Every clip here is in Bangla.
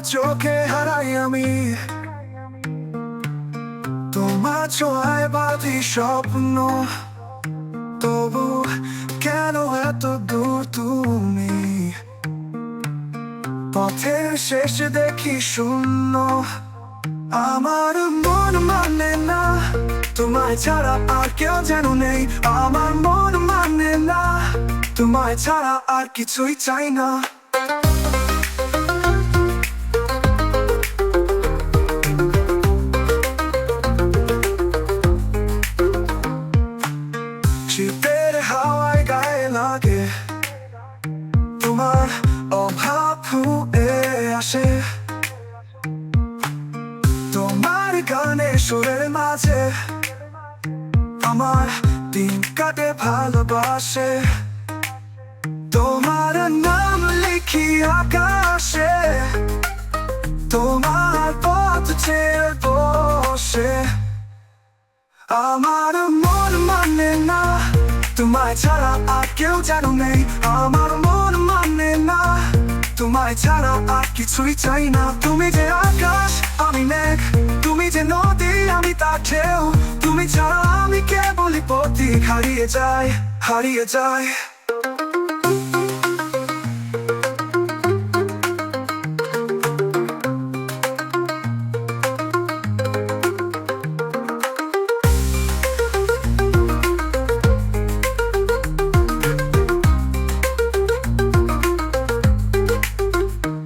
চোখে হারাই আমি। তোমার ছোঁয়ায় বাঁধি স্বপ্ন। তবু কেন এত দূর তুমি? পথের শেষে দেখি শূন্য। আমার মন মানে না, তোমায় ছাড়া আর কেউ যেন নেই। আমার মন মানে না, তোমায় ছাড়া আর কিছুই চাই না। মাঝে আমার দিন কাটে ভালোবাসে। তোমার নাম লিখি আকাশে, তোমার পথ চেয়ে বসে। আমার মন মানে না, তোমায় ছাড়া আর কেউ যেন নেই। আমার মন মানে না, তোমায় ছাড়া আর কিছুই চাই না। তুমি যে আকাশ, আমি প্রতীক হারিয়ে যাই হারিয়ে যাই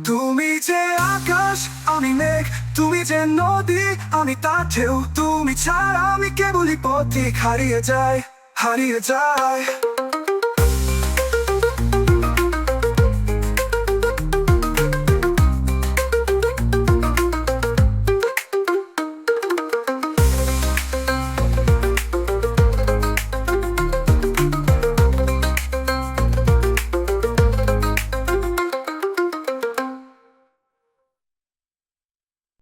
তুমি যে আকাশ আমি তুমি যে নদী, আমি তা ঢেউ। তুমি ছাড়া আমি কেবলই পথিক হারিয়ে যাই হারিয়ে যাই